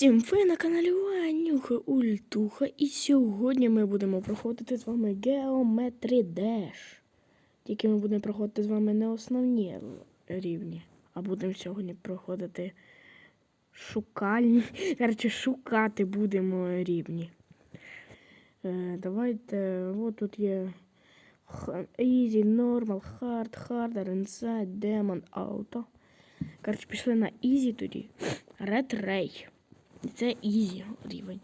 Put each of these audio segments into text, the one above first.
Всім! Ви на каналі Ванюха Ультуха і сьогодні ми будемо проходити з вами Geometry Dash. Тільки ми будемо проходити з вами не основні рівні, а будемо сьогодні проходити шукальні. Коротше, шукати будемо рівні. Е, давайте, от тут є Easy, Normal, Hard, Harder, Inside, Demon, Auto. Коротше, пішли на Easy тоді. Red Ray. Це Easy рівень.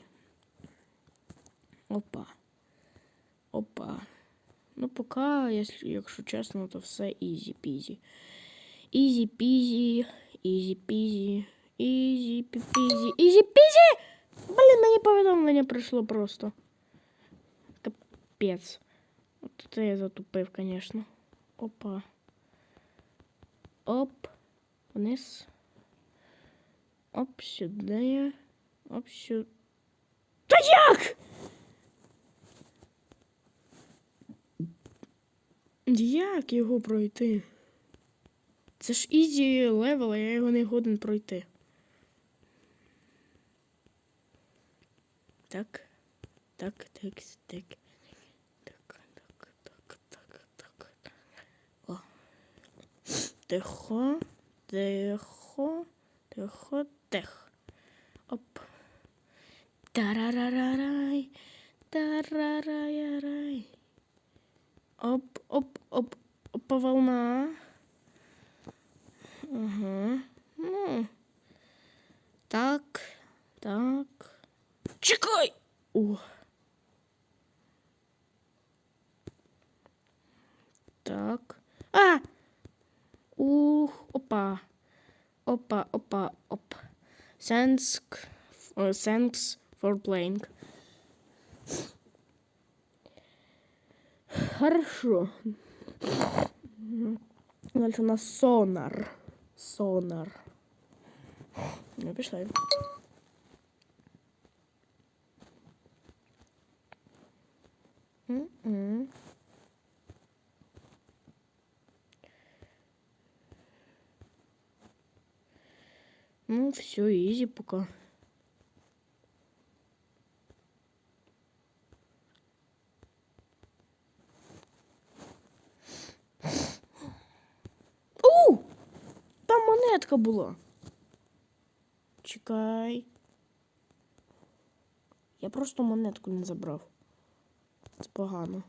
Опа. Опа. Ну, поки, якщо, чесно, то все peasy, easy peasy, easy peasy! Блін, мені повідомлення прийшло просто. Капець. От це я затупив, звісно. Опа. Оп. Вниз. Оп, сюди. Сюди. Та як? Як його пройти? Це ж ізі левел, а я його не годен пройти. Так. Так, так, так. Так, так, так, так, так. О. Тихо, тихо, тихо, тихо. Тарарарарай, тарарарай. Оп, оп, оп, опа волна. Ага. Ну. Так, так. Чекай! О. Так. А! Ух, опа. Опа, опа, оп. Uh, thanks for playing. Хорошо. Дальше у нас сонар. Сонар. Ну, пішли. М-м. Ну, все, изи пока. Монетка була. Чекай. Я просто монетку не забрав. Це погано.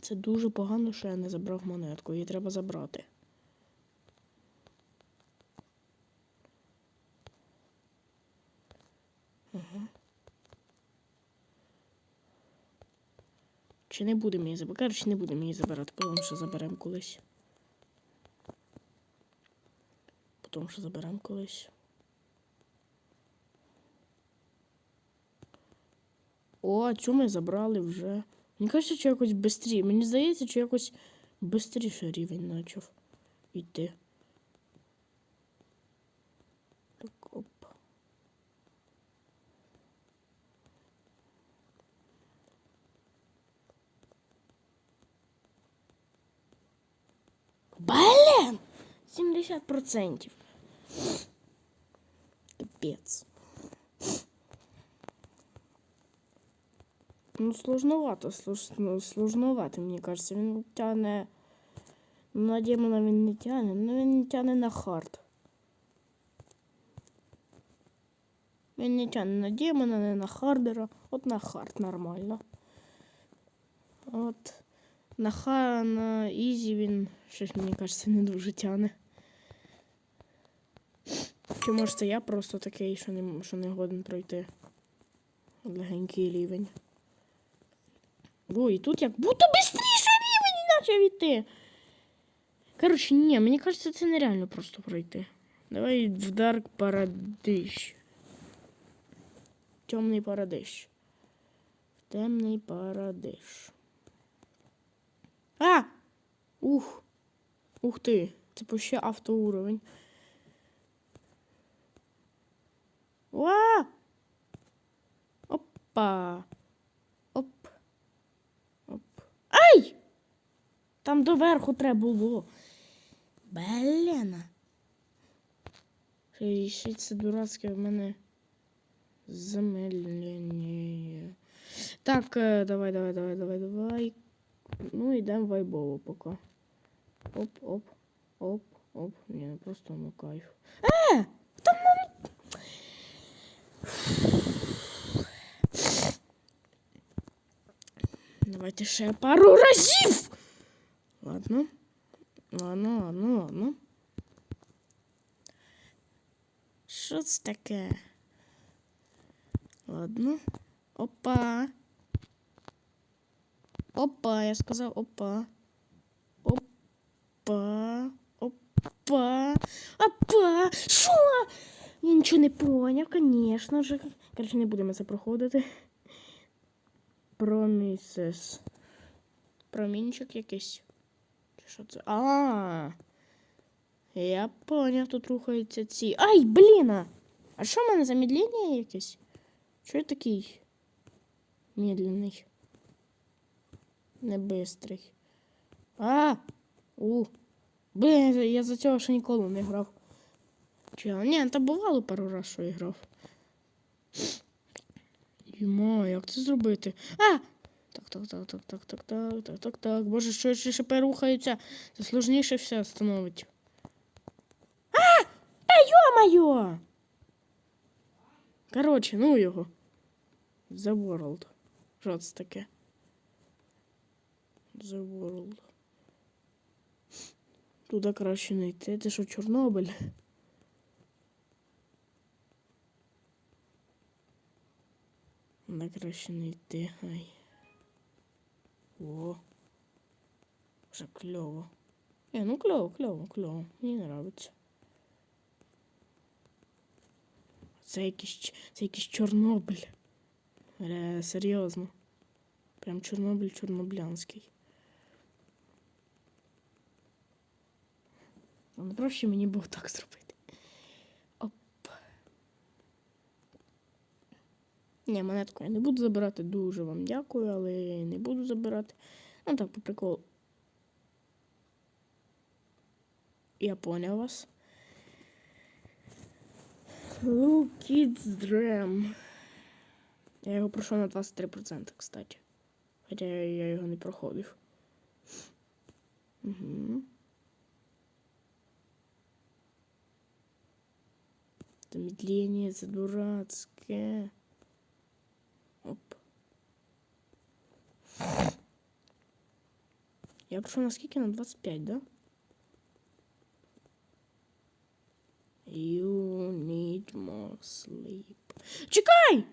Це дуже погано, що я не забрав монетку. Її треба забрати. Ага. Чи не будемо її забирати? Коротше, не будемо її забирати, потім що заберемо колись. Потім що заберемо колись. О, цю ми забрали вже. Мені кажеться, що якось швидше. Мені здається, що якось швидше рівень почав йти. Так, оп. Блін! 70%. Капець. Ну, сложновато, слож- ну, сложновато, мені кажеться. Він тягне. Ну, на демона він не тягне, ну він не тягне на хард. Він не тягне на демона, не на хардера. От на хард нормально. От на ха на ізі він щось, мені кажеться, не дуже тягне. Чи може це я просто такий, що не, що не годен пройти. Легенький рівень. О, і тут як будто бистріше рівень наче йти. Коротше, ні, мені кажеться, це нереально просто пройти. Давай в Dark Paradise. Темний Парадиш. В Темний Парадиш. А! Ух! Ух ти! Це ще автоуровень. Опа! Оп! Оп. Ай! Там доверху треба було. Блін. Рішить це дурацьке в мене замедлення. Так, е, давай, давай, давай, давай, давай. Ну, йдемо вайбово поки. Оп, оп, оп, оп. Ні, просто ну кайф. Е! Там нам... Давайте ще пару разів. Ладно. Ладно, ладно, ладно. Що це таке? Ладно. Опа. Опа, я сказав опа. Опа. Опа. Опа. Що? Я нічого не поняв, звісно ж. Короче, не будемо це проходити. Промісес. Промінчик якийсь. Чи що це? А. Я поняв, тут рухаються ці. Ай, блін! а! А що в мене замедлення якесь? Чого я такий медленний? Не бистрий. А! У! Блін, я за цього ще ніколи не грав. Чи, ні, та бувало пару раз, що я грав. Йма, як це зробити? А! Так, так, так, так, так, так, так, так, так, так. Боже, що ще шипи рухаються? Це сложніше все становить. А! Та йо-моє! Коротше, ну його. The World. Що це таке? The World. Туди краще не йти. Це що, Чорнобиль? Туди краще не йти. Ай. О. Вже кльово. Не, ну кльово, кльово, кльово. Мені нравиться. Це якийсь, це якийсь Чорнобиль. Е, серйозно. Прям Чорнобиль чорноблянський. Ну, проще мені було так зробити. Оп. Ні, монетку я не буду забирати. Дуже вам дякую, але не буду забирати. Ну так, по приколу. Я понял вас. Look Kids Dream. Я його пройшов на 23%, кстати. Хоча я, його не проходив. Угу. Замедление це дурацьке. Оп. Я пройшов на скільки? На 25, да? You need more sleep. Чекай!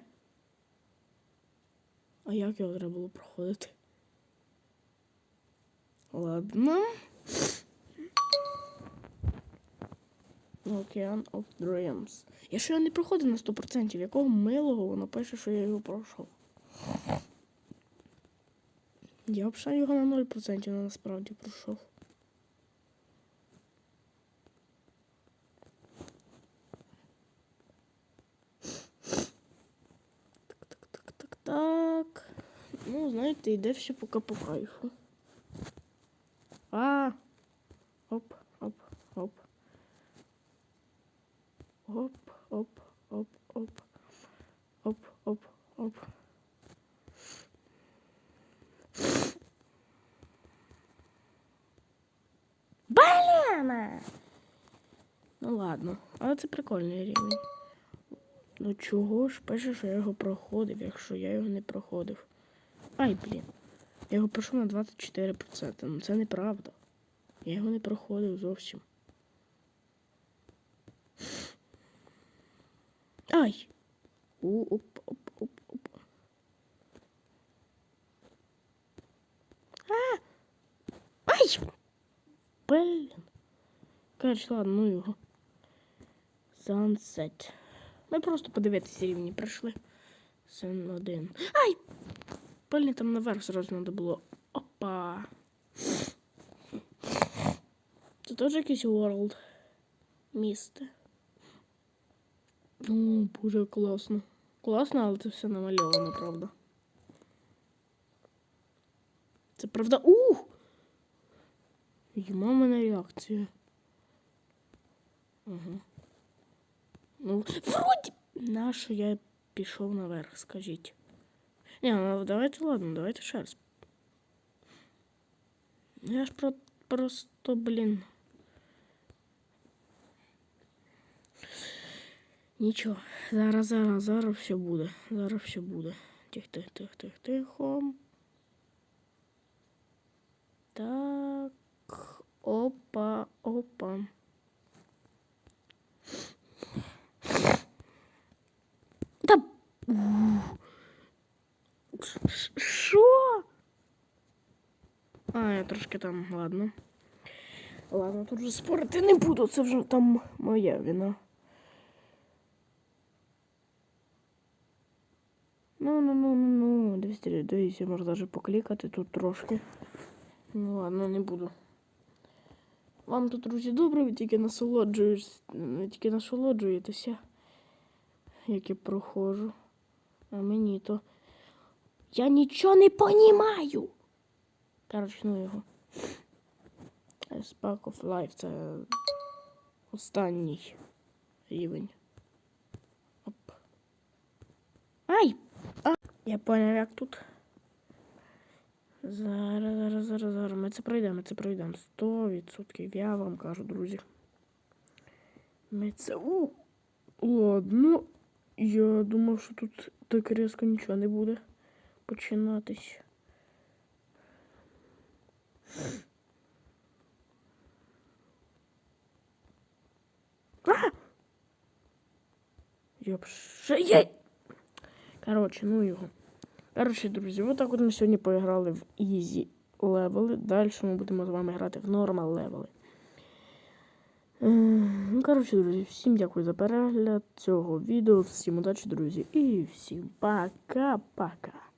А як його треба було проходити? Ладно. Ocean of Dreams. Я що його не проходив на 100%. Якого милого воно пише, що я його пройшов. Я взагалі його на 0% насправді пройшов. Так, так, так, так, так. Ну, знаєте, йде все поки по кайфу. А. Оп, оп, оп. Оп, оп, оп, оп. Оп, оп, оп. Блін! Ну ладно, але це прикольний рівень. Ну чого ж пише, що я його проходив, якщо я його не проходив. Ай, блін. Я його пройшов на 24%. Ну це неправда. Я його не проходив зовсім. Ай! У, оп, оп, оп, оп. Ай! Блін. Короче, ладно, ну його. Sunset. Ми просто подивитися рівні пройшли. Сын один. Ай! Блін, там наверх зразу треба було. Опа. Це теж якийсь World. Місто. О, боже, класно. Класно, але це все намальовано, правда. Це правда. Ух! Йма в мене реакція. Ага. Ну, вроді. Нащо я пішов наверх, скажіть. Ні, ну давайте, ладно, давайте ще раз. Я ж про, просто, блін. Нічого. Зараз, зараз, зараз все буде. Зараз все буде. Тих, тих, тих, тих, тихо. Так. Опа, опа. Та. Що? А, я трошки там, ладно. Ладно, тут вже спорити не буду, це вже там моя вина. Ну, ну, ну, ну, ну, дивіться, дивіться, можна навіть поклікати тут трошки. Ну ладно, не буду. Вам тут, друзі, добре, ви тільки насолоджуєтесь, тільки насолоджуєтеся, як я проходжу. А мені то. Я нічого не понімаю. Коротше, ну його. Spark of Life це останній рівень. Оп. Ай! А! Я поняв, як тут. Зараз, зараз, зараз, зараз. Ми це пройдемо, ми це пройдемо. Сто відсотків. Я вам кажу, друзі. Ми це. У! Ладно. Я думав, що тут так різко нічого не буде починатись. А! Йопше, є! Коротше, ну його. Коротше, друзі, отак от ми сьогодні поіграли в Easy левели. Далі ми будемо з вами грати в Normal левели. Е, Ну, коротше, друзі, всім дякую за перегляд цього відео. Всім удачі, друзі, і всім пока-пока.